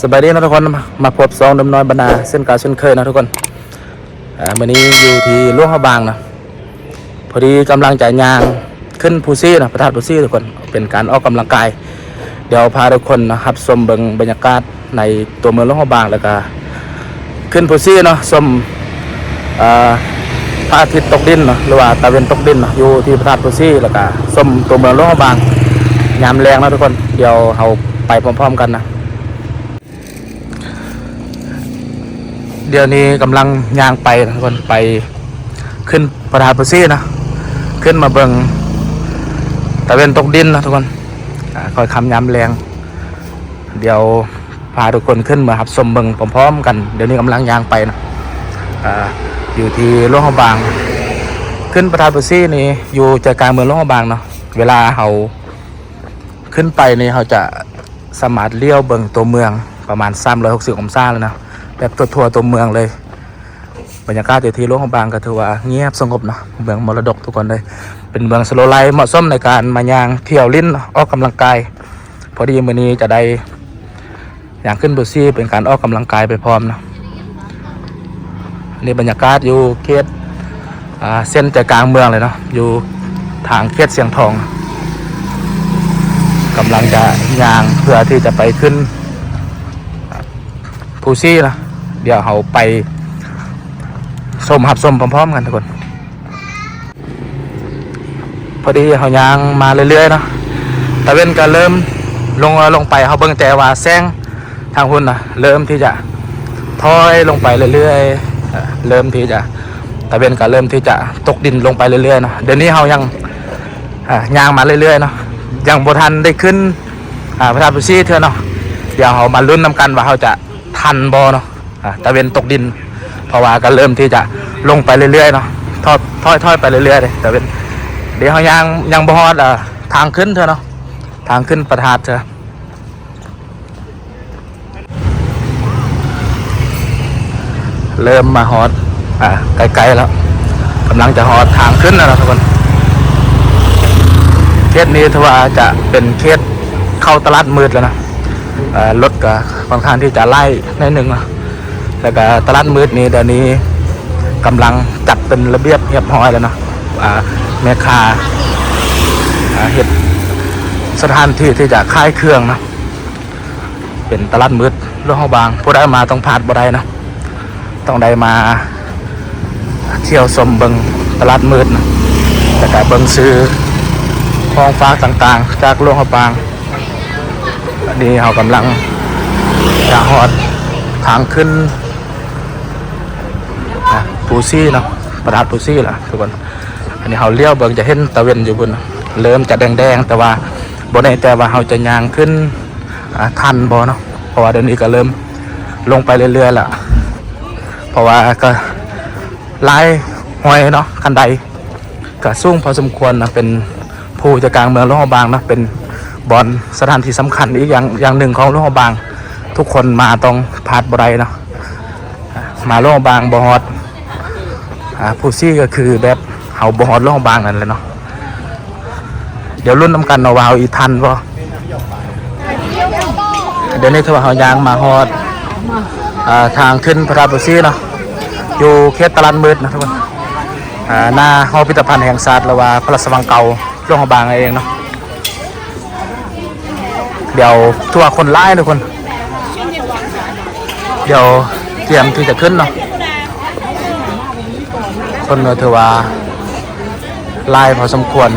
สบายดีนะทุกคนมามาพบซองดำน้อยบรรณาเส้นกาเส้นเคยนะทุกคนอ่าวันนี้อยู่ที่ลวงพระบางนะพอดีกำลังจะยางขึ้นภูซี่นะพระธาตุภูซี่ทุกคนเป็นการออกกำลังกาย เดี๋ยวพาทุกคนนะครับชมเบิงบรรยากาศในตัวเมืองลวงพระบางแล้วก็ขึ้นภูซี่เนาะชมอ่าพระอาทิตย์ตกดินเนาะหรือว่าตะเวนตกดินเนาะอยู่ที่พระธาตุภูซี่แล้วก็ชมตัวเมืองหลวงพระบางยามแรงนะทุกคนเดี๋ยวเราไปพร้อม ๆ กันนะ เดี๋ยวนี้กำลังย่างไปนะทุกคนไปขึ้นประธานประซีนะ ขึ้นมาเบิงตะเวนตกดินนะทุกคนอคอยคำย้ำแรง เดี๋ยวพาทุกคนขึ้นมาครับชมเบิงพร้อมๆกัน เดี๋ยวนี้กำลังย่างไปนะออยู่ที่หลวงพระบาง ขึ้นประธานประซีนี่อยู่ใจกลางเมืองหลวงพระบางเนาะเวลาเขาขึ้นไปนี่เขาจะสามารถเลี้ยวเบิงตัวเมืองประมาณ360องศาเลยนะ แบบตัวทั่วๆตัวเมืองเลย บรรยากาศอยู่ที่หลวงพระบางก็ถือว่าเงียบสงบเนาะเมืองมรดกทุกคนเลย เป็นเมืองสโลไลเหมาะสมในการมายางเที่ยวลิ้นออกกำลังกาย พอดีมื้อนี้จะได้อย่างขึ้นบูซี่เป็นการออกกำลังกายไปพร้อมนะนี่บรรยากาศอยู่เขตเส้นใจกลางเมืองเลยเนาะอยู่ทางเขตเสียงทองกำลังจะยางเพื่อที่จะไปขึ้นภูซี่นะ เดี๋ยวเราไปส้มหับส้มพร้อมๆกันทุกคน พอดีเขายางมาเรื่อยๆเนาะตะเวนก็เริ่มลงลงไปเขาเบิ่งแต่ว่าแซงทางหุ่นนะเริ่มที่จะถอยลงไปเรื่อยๆเริ่มที่จะตะเวนก็เริ่มที่จะตกดินลงไปเรื่อยๆเนาะเดี๋ยวนี้เขายังอ่ายางมาเรื่อยๆเนาะยังบทันได้ขึ้นอ่าพระธาตุภูซี่เท่าเนาะเดี๋ยวเขามาลุ้นนำกันว่าเขาจะทันบอเนาะ ตะเวนตกดินเพราะว่าก็เริ่มที่จะลงไปเรื่อยๆเนาะทอดทอดทอดไปเรื่อยๆเลยตะเวนเดี๋ยวเขายังยังบอดอ่าทางขึ้นเถอะเนาะทางขึ้นประทาดเถอะเริ่มมาฮอดอ่าไกลๆแล้วกำลังจะฮอดทางขึ้นแล้วนะทุกคนเขตนี้ถือว่าจะเป็นเขตเข้าตลาดมืดแล้วนะอ่อรถก็ค่อนข้างที่จะไล่ในหนึ่งนะ แล้วก็ตลาดมืดนี้เดี๋ยวนี้กำลังจัดเป็นระเบียบเรียบร้อยแล้วเนาะแม่ค้าเห็ดสถานที่ที่จะค่ายเครื่องนะเป็นตลาดมืดเรื่องห้องบางผู้ได้มาต้องผ่านบ่ได้นะต้องได้มาเที่ยวชมเบิงตลาดมืดนะแต่ก็เบิงซื้อของฟ้าต่างๆ จากโรงห้องบางอันนี้เรากำลังจะหอดทางขึ้น ปูซี่เนาะประดาดปูซี่ล่ะทุกคน อันนี้เราเลี้ยวเบิ่งจะเห็นตะเวนอยู่บนเริ่มจะแดงๆแต่ว่าบนในแต่ว่าเราจะยางขึ้นทันบ่เนาะเพราะว่าเดี๋ยวนี้ก็เริ่มลงไปเรื่อยๆล่ะเพราะว่าก็ลายห้อยเนาะคันใดก็สูงพอสมควรนะเป็นผู้จัดการเมืองลงพบางนะเป็นบอลสถานที่สำคัญอีกอย่างอย่างหนึ่งของลงพบาง ทุกคนมาต้องพาดบไรเนาะมาลงพบางบฮอด อ่าผู้ซี่ก็คือแบบเฮาบอดหลวงบางนั่นแหละเนาะเดี๋ยวรุ่นน้ำกันเนาะว่าเฮาอีทันบ่เดี๋ยวนี้ถ้าว่าเฮายางมาฮอดอ่าทางขึ้นพระธาตุผู้ซี่เนาะอยู่เขตตลาดมืดนะทุกคนอ่าหน้าหอพิพิธภัณฑ์แห่งชาติหรือว่าพระราชวังเก่าหลวงบางเองเนาะเดี๋ยวทั่วคนไล่ทุกคน เดี๋ยวเตรียมที่จะขึ้นเนาะ คนเนอะถือว่าไล่พอสมควร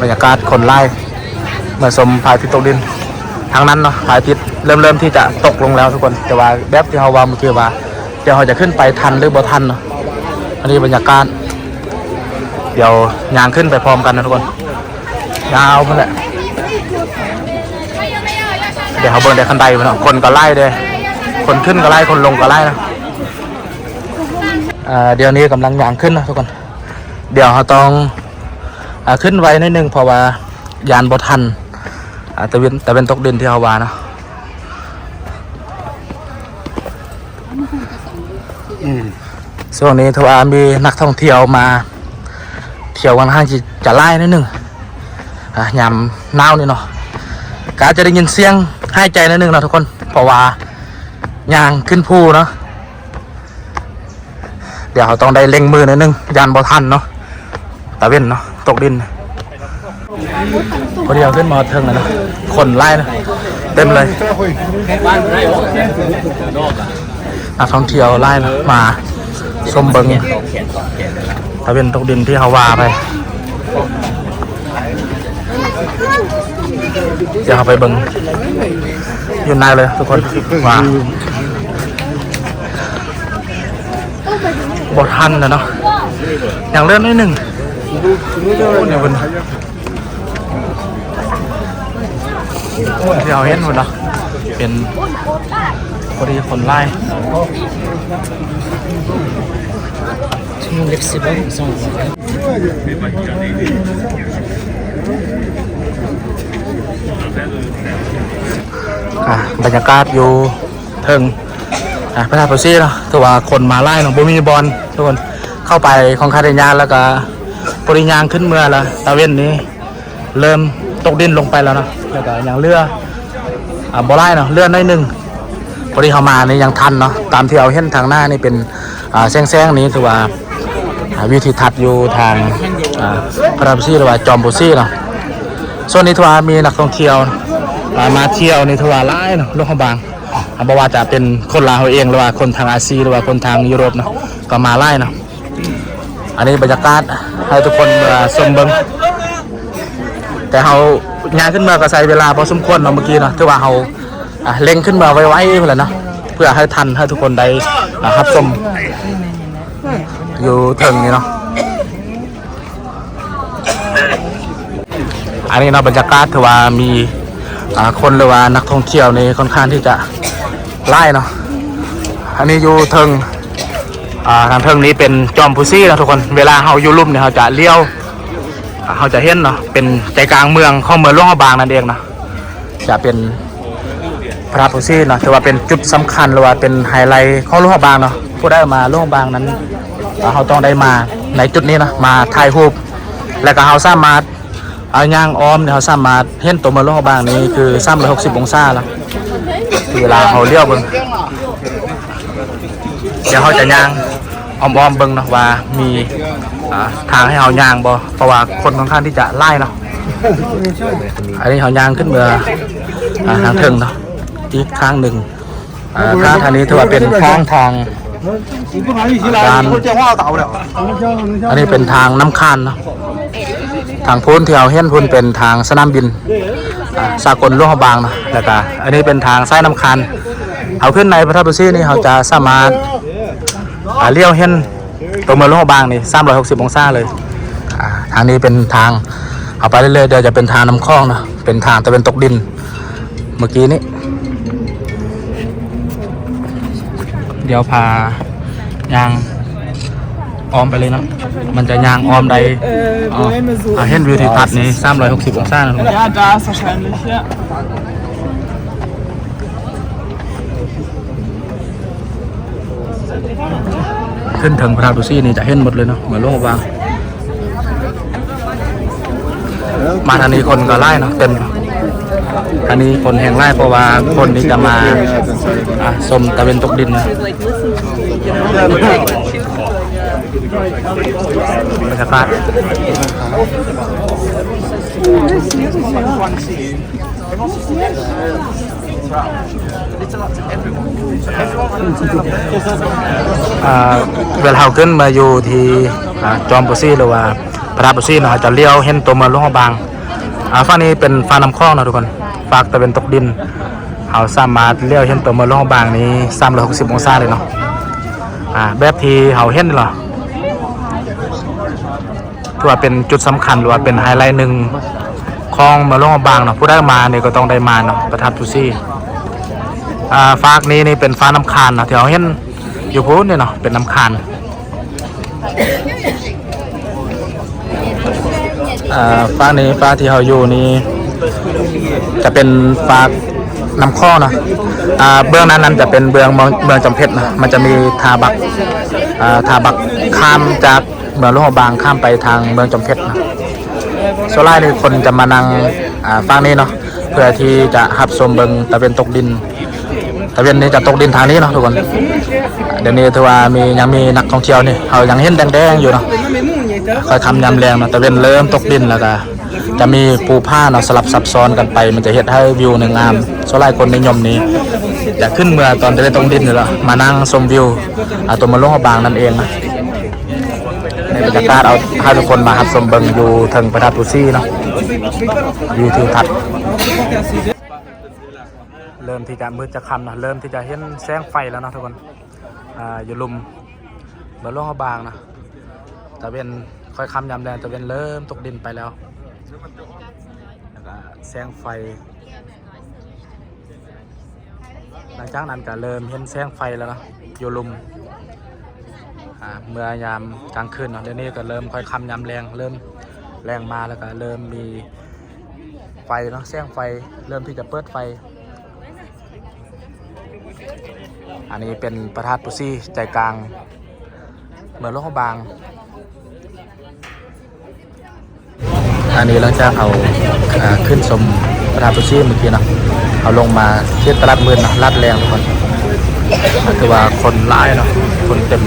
บรรยากาศคนไล่เมื่อสมพระอาทิตย์ตกดินทางนั้นเนาะพระอาทิตย์เริ่มเริ่มที่จะตกลงแล้วทุกคนแต่ว่าแบบที่เราว่าเมื่อกี้ว่าเดี๋ยวเราจะขึ้นไปทันหรือบ่ทันเนาะอันนี้บรรยากาศ เดี๋ยวยางขึ้นไปพร้อมกันนะทุกคนยาวมันแหละเดี๋ยวเขาเบิร์นได้คันไดมันเนาะคนก็ไล่เลยคนขึ้นก็ไล่คนลงก็ไล่นะ เดี๋ยวนี้กำลังยางขึ้นนะทุกคน เดี๋ยวเขาต้องอ่าขึ้นไว้นิดนึงเพราะว่ายานบทันอ่าแต่เป็นแต่เป็นตกดินที่เขาว่านะช่วงนี้ถือว่ามีนักท่องเที่ยวมา เที่ยวกันข้างที่จะไล่นิดนึงอะยามหนาวนี่เนาะก็อาจจะได้ยินเสียงหายใจนิดนึงเนาะทุกคน เพราะว่ายางขึ้นภูเนาะ เดี๋ยวเราต้องได้เล็งมือนิดนึงยานบ่ทันเนาะตะเว้นเนาะตกดินพอดีเอาขึ้นมาเทิงแล้วเนาะคนไล่นะเต็มเลยนักท่องเที่ยวไล่นะมาชมเบิงตะเวนตกดินที่ฮาวาไปเดี๋ยวเราไปเบิงอยู่ในเลยทุกคนว่า บทันนะเนาะอย่างเลื่อนนิดหนึ่งเนี่ยคุณที่เราเห็นหมดเนาะเป็นพอดีคนไล่ Tout l'excellent, ça on voit. อะบรรยากาศอยู่เทิงอะพระธาตุปซี่เนาะถือว่าคนมาไล่เนาะบ่มีบอล ทุกคนเข้าไปของคาเดญาแล้วก็ปริญางขึ้นเมื่อละตะเวนนี้ เริ่มตกดินลงไปแล้วนะแล้วก็อย่างเรืออ่าบ่ไล่เนาะเรือน้อยหนึ่งพอดีเขามานี่ยังทันเนาะตามที่เอาเห็นทางหน้านี่เป็นอ่าแซงๆนี้ถือว่าวิธีทัศน์อยู่ทางอ่าพระธาตุปซี่หรือว่าจอมปุซี่เนาะส่วนนี้ถือว่ามีนักท่องเที่ยวมาเที่ยวในทวร์ไล่เนาะโลกขบาง อ่าว่าจะเป็นคนลาวเองหรือว่าคนทางอาซีหรือว่าคนทางยุโรปเนาะก็มาไล่เนาะอันนี้บรรยากาศให้ทุกคนมาชมเบิงแต่เขางานขึ้นมาก็ใช้เวลาพอสมควรเนาะเมื่อกี้เนาะถือว่าเขาเล็งขึ้นมาไว้ๆเลยเนาะเพื่อให้ทันให้ทุกคนได้อ่ารับชมอยู่เทิงนี่เนาะอันนี้เนาะบรรยากาศถือว่ามีคนหรือว่านักท่องเที่ยวนี่ค่อนข้างที่จะ ไล่เนาะอันนี้อยู่เทิงอ่าทางเทิงนี้เป็นจอมพุซี่นะทุกคนเวลาเขาอยู่ลุ่มเนี่ยเขาจะเลี้ยวเขาจะเห็นเนาะเป็นใจกลางเมืองเข้าเมืองหลวงบางนั่นเองนะจะเป็นพระพุซี่เนาะถือว่าเป็นจุดสำคัญหรือว่าเป็นไฮไลท์ของหลวงบางเนาะผู้ได้มาหลวงบางนั้นเขาต้องได้มาในจุดนี้นะมาถ่ายรูปแล้วก็เขาสามารถเอาย่างอ้อมเนี่ยเขาสามารถเห็นตัวเมืองโลกบางนี้คือ360องศาแล้ว เวลาเขาเลี้ยวเบิ้งเดี๋ยวเขาจะย่างอ้อมๆเบิ้งเนาะว่ามีทางให้เขาย่างบ่เพราะว่าคนค่อนข้างที่จะไล่เนาะอันนี้เขาย่างขึ้นเมื่อทางเทิงเนาะอีกข้างหนึ่งข้างทางนี้ถือว่าเป็นข้างทางด้านอันนี้เป็นทางน้ำคานเนาะทางพ้นแถวเอาเนพ้นเป็นทางสนามบิน สากลหลวงบางนะแล้วก็อันนี้เป็นทางสายน้ำคานเอาขึ้นในพระธาตุซีนี่เขาจะสามารถเลี้ยวเห็นตัวเมืองหลวงบางนี่360องศาเลยทางนี้เป็นทางเอาไปเรื่อยๆเดี๋ยวจะเป็นทางน้ำคลองนะเป็นทางตะเป็นตกดิน เมื่อกี้นี้ เดี๋ยวพายาง ออมไปเลยเนาะมันจะยางออมใด Äh, wohin wir so? อ่าเห็นวิวทิวทัศน์นี้360องศานะครับ Ja, da ist wahrscheinlich, ja. ขึ้นถึงพระธาตุซี่นี่จะเห็นหมดเลยเนาะเหมือนโลกบางมาทางนี้คนก็ไล่เนาะเต็มอันนี้คนแห่งไล่เพราะว่าคนนี้จะมาอะชมตะเวนตกดิน นะบรรยากาศอ่าเวลาเราขึ้นมาอยู่ที่จอมปุซี่หรือว่าพระธาตุปุซี่เนาะจะเลี้ยวเห็นตัวเมืองหลวงบางอาฝั่งนี้เป็นฟ้าน้ำคลองนะทุกคนฝากตะเวนตกดินเราสามารถเลี้ยวเห็นตัวเมืองหลวงบางนี้360องศาเลยเนาะอ่าแบบที่เราเห็นเหรอ ถือว่าเป็นจุดสำคัญหรือว่าเป็นไฮไลท์หนึ่งของเมืองหลวงบางเนาะผู้ได้มาเนี่ยก็ต้องได้มาเนาะพระธาตุปุซี่อ่าฟากนี้นี่เป็นฟ้าน้ำคานนะที่เราเห็นอยู่พูนเนี่ยเนาะเป็นน้ำคานอ่าฟ้ากนี้ฟ้าที่เราอยู่นี่จะเป็นฟากน้ำข้อเนาะอ่าเบื้องนั้นนั้นจะเป็นเบื้องเมืองเมืองจำเพชรนะมันจะมีทาบักอ่าทาบักข้ามจาก เมืองหลวงบางข้ามไปทางเมืองจำเพชรนะโซล่านี่คนจะมานั่งฟังนี้เนาะเพื่อที่จะหับชมเบิงตะเวนตกดินตะเวนนี้จะตกดินทางนี้เนาะทุกคนเดี๋ยวนี้ถือว่ามียังมีนักท่องเที่ยวนี่เขายังเห็นแดงๆอยู่เนาะค่อยคำยำแรงเนาะตะเวนเริ่มตกดินแล้วก็จะมีปูผ้าเนาะสลับซับซ้อนกันไป มันจะเห็นให้วิวหนึ่งงามส่วนหลาคนนิยมนี้อยากขึ้นเมื่อตอนตะเวนตกดินนี่แหละมานั่งชมวิวตัวมาลงบางนั่นเองนะ บรรยากาศเอาให้ทุกคนมาหับชมเบิงอยู่ทิงประทับปูซี่เนาะวิวทิวทัศน์เริ่มที่จะมืดจะคำนะเริ่มที่จะเห็นแสงไฟแล้วนะทุกคนอ่าอยู่ลุมบนโลกบางนะตะเวนค่อยคำยามแดงตะเวนเริ่มตกดินไปแล้วแสงไฟ หลังจากนั้นก็เริ่มเห็นแสงไฟแล้วนะอยู่ลุม เมื่อยามกลางคืนเนาะเดี๋ยวนี้ก็เริ่มค่อยคำยามแรงเริ่มแรงมาแล้วก็เริ่มมีไฟเนาะแสงไฟเริ่มที่จะเปิดไฟ อันนี้เป็นประทัดปุซี่ใจกลางเมืองหลวงพระบาง อันนี้หลังจากเอาขึ้นสมประทัดปุซี่เมื่อกี้เนาะเอาลงมาเทียบตลาดมืนเนาะลาดแรงทุกคน คือว่าคนร้ายเนาะคนเต็ม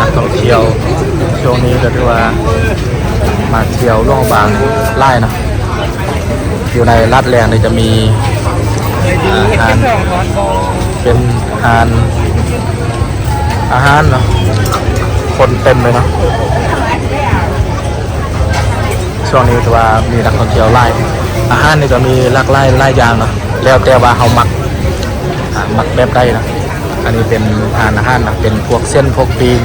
นักท่องเที่ยวช่วงนี้ก็ถือว่ามาเที่ยวหลวงบางไล่เนาะอยู่ในลาดแรงเนี่ยจะมีอาหารเป็นอาหารอาหารเนาะคนเต็มเลยเนาะช่วงนี้ถือว่ามีนักท่องเที่ยวไล่อาหารนี่ก็มีหลากหลายหลายอย่างเนาะแล้วแต่ว่าเขามัก อ่ามักแบบใดนะอันนี้เป็นอาหารอาหารนะเป็นพวกเส้นพวกปีน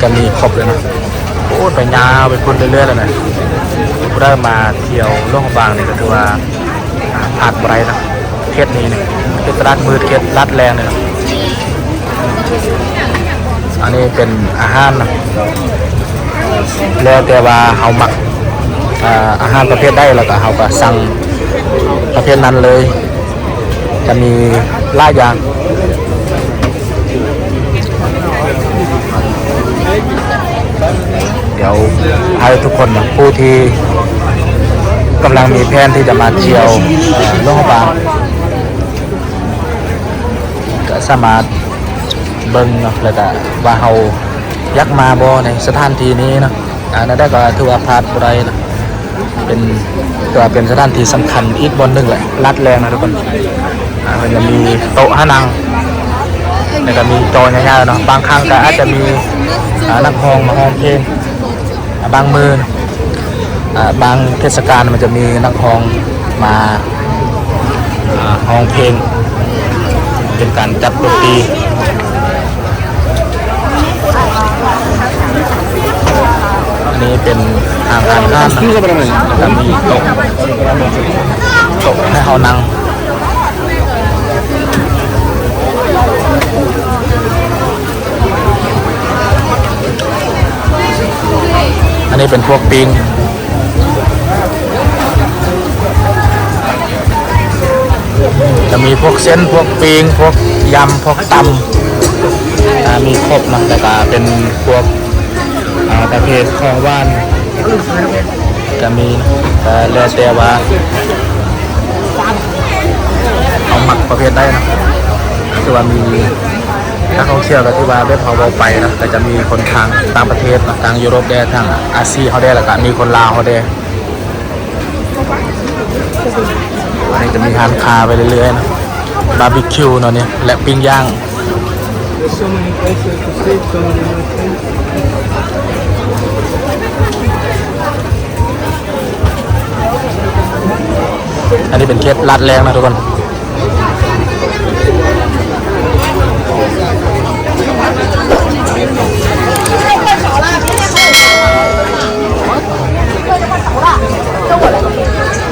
ก็มีครบเลยนะโอ้ไปยาวไปคุณเรื่อยๆเลยนะผู้ได้มาเที่ยวโลกบางนี่ก็ถือว่าผ่านไปนะเขตนี้เนี่ยเขตรัดมืดเขตรัดแรงเลยนะอันนี้เป็นอาหารนะแล้วแต่ว่าเขาหมักอาหารประเภทได้แล้วก็เขาก็สั่งประเภทนั้นเลย จะมีล่ายยางเดี๋ยวให้ทุกคนผู้ที่กำลังมีแผนที่จะมาเที่ยวเอ่อโลกบางก็สามารถเบิ่งเนาะแล้วก็ว่าเฮาอยักมาบ่ในสถานที่นี้เนาะอันนั้นได้ก็ถือว่าพลาดบ่ได้นะเป็นถือว่าเป็นสถานที่สำคัญอีกบนหนึ่งแหละลัดแรงนะทุกคน มันจะมีโต๊ะห้นั่งแล้วก็มีจอใหญ่ๆเนาะบางครั้งก็อาจจะมีนักร้องมาร้องเพลงบางมืออบางเทศกาลมันจะมีนักร้องมาอ่าร้องเพลง เป็นการจัดดนตรีอันนี้เป็นอาหารห้านนจะมีโต๊ะโต๊ะให้เขานั่ง อันนี้เป็นพวกปิงจะมีพวกเส้นพวกปิงพวกยำพวกตำมีครบนะแต่ก็เป็นพวกประเภทของว่านจะมีแต่แล้วแต่ว่าเอาหมักประเภทได้นะคือว่ามี นักท่องเที่ยวก็ที่ว่าเว็บเขาเอาไปนะแต่จะมีคนทางต่างประเทศนะทางยุโรปได้ทางอาเซียเขาได้แล้วก็มีคนลาวเขาได้อันนี้จะมีทานคาไปเรื่อยๆนะบาร์บีคิวเนาะเนี่ยและปิ้งย่างอันนี้เป็นเคสลัดแรงนะทุกคน